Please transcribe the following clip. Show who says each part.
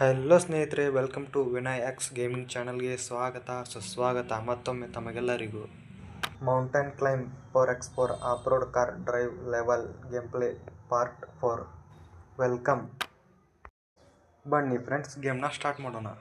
Speaker 1: Hello ಸ್ನೇಹಿತರೆ welcome to Vinay X gaming ಚಾನಲ್ಗೆ ಸ್ವಾಗತ, ಸುಸ್ವಾಗತ ಮತ್ತೊಮ್ಮೆ ತಮಗೆಲ್ಲರಿಗೂ. Mountain climb four X four offroad car drive level game play part four welcome ಬನ್ನಿ ಫ್ರೆಂಡ್ಸ್ ಗೇಮ್ನ ಸ್ಟಾರ್ಟ್ ಮಾಡೋಣ.